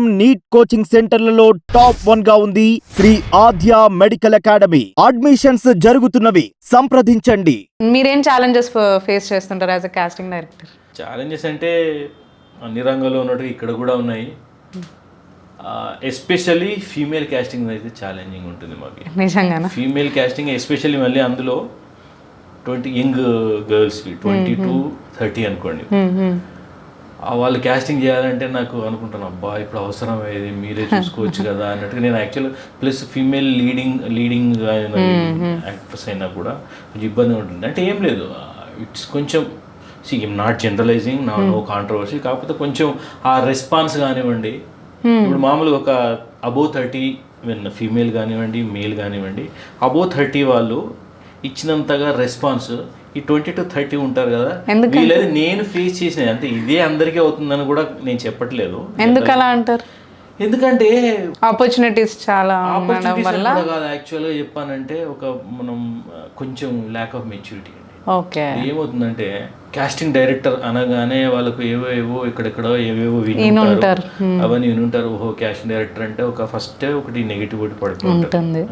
Neat coaching సెంటర్లలో top వన్గా ఉంది Shri Aadya medical academy admissions జరుగుతున్నవి. సంప్రదించండి. మీరేం ఛాలెంజెస్ ఫేస్ చేస్తుంటారు as a casting director challenges అంటే అన్ని రంగాల్లో ఉన్నట్టు ఇక్కడ కూడా ఉన్నాయి. ఎస్పెషల్లీ ఫీమేల్ క్యాస్టింగ్ అయితే ఛాలెంజింగ్ ఉంటుంది మాకు. నిజంగానా? ఫీమేల్ క్యాస్టింగ్ ఎస్పెషల్లీ మళ్ళీ అందులో ట్వంటీ యంగ్ గర్ల్స్వి ట్వంటీ టు థర్టీ అనుకోండి. వాళ్ళు క్యాస్టింగ్ చేయాలంటే నాకు అనుకుంటాను అబ్బా ఇప్పుడు అవసరం ఏది? మీరే చూసుకోవచ్చు కదా అన్నట్టుగా నేను actual plus female leading leading actress అయినా కూడా కొంచెం ఇబ్బంది ఉంటుంది. అంటే ఏం లేదు. ఇట్స్ కొంచెం సి ఐమ్ నాట్ జనరలైజింగ్ నా నో కాంట్రవర్సీ కాకపోతే కొంచెం ఆ రెస్పాన్స్ కానివ్వండి ఇప్పుడు మామూలుగా ఒక అబోవ్ థర్టీ ఫీమేల్ కానివ్వండి మేల్ కానివ్వండి అబోవ్ థర్టీ వాళ్ళు ఇచ్చినంతగా రెస్పాన్స్ ఈ ట్వంటీ టు థర్టీ ఉంటారు కదా? వీళ్ళది నేను ఫేస్ చేసిన అంటే ఇదే అందరికీ అవుతుందని కూడా నేను చెప్పట్లేదు. ఎందుకు అలా అంటారు? ఎందుకంటే ఆపర్చునిటీస్ చాలా వల్ల? కాదు. యాక్చువల్గా చెప్పానంటే ఒక మనం కొంచెం ల్యాక్ ఆఫ్ మెచ్యూరిటీ అండి. ఓకే. ఏమవుతుందంటే కాస్టింగ్ డైరెక్టర్ అనగానే వాళ్ళకు ఏవో ఏవో ఇక్కడెక్కడో ఏవేవో విని ఉంటారు. ఉంటారు. అవన్నీ విని ఉంటారు. ఓహో కాస్టింగ్ డైరెక్టర్ అంటే ఒక ఫస్ట్ ఒకటి నెగిటివిటీ పడుతూ ఉంటుంది. ఉంటుంది